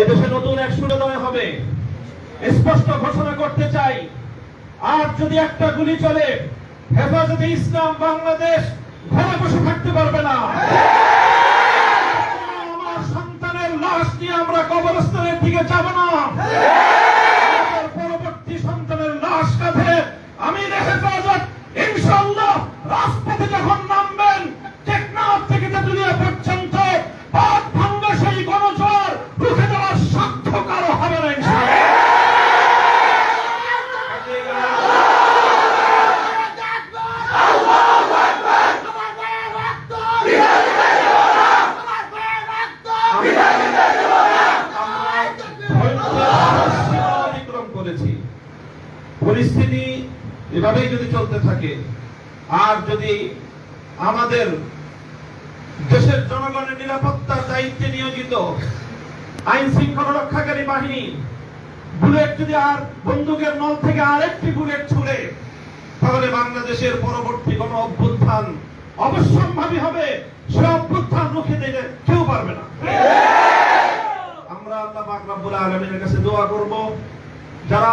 এদেশে নতুন এক সূর্যোদয় হবে। স্পষ্ট ঘোষণা করতে চাই, আর যদি একটা গুলি চলে, হেফাজতে ইসলাম বাংলাদেশ ঘরে বসে থাকতে পারবে না। আমার সন্তানের লাশ নিয়ে আমরা কবরস্থানের দিকে যাব না। পরিস্থিতি এভাবেই যদি চলতে থাকে আর যদি আমাদের দেশের জনগণের নিরাপত্তার দায়িত্বে নিয়োজিত আইন শৃঙ্খলা রক্ষাকারী বাহিনী বুলেট যদি আর বন্দুকের নল থেকে আরেকটি বুলেট ছুড়ে তাহলে বাংলাদেশের পরবর্তী কোন অভ্যুত্থান অবশ্যম্ভাবী হবে। সে অভ্যুত্থান রুখে দিতে কেউ পারবে না। আমরা আল্লাহ পাক রব্বুল আলামিনের কাছে দোয়া করব। যারা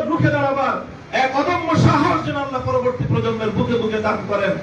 রুখে দাঁড়াবার এক অদম্য সাহস যেন আল্লাহ পরবর্তী প্রজন্মের বুকে বুকে দান করেন।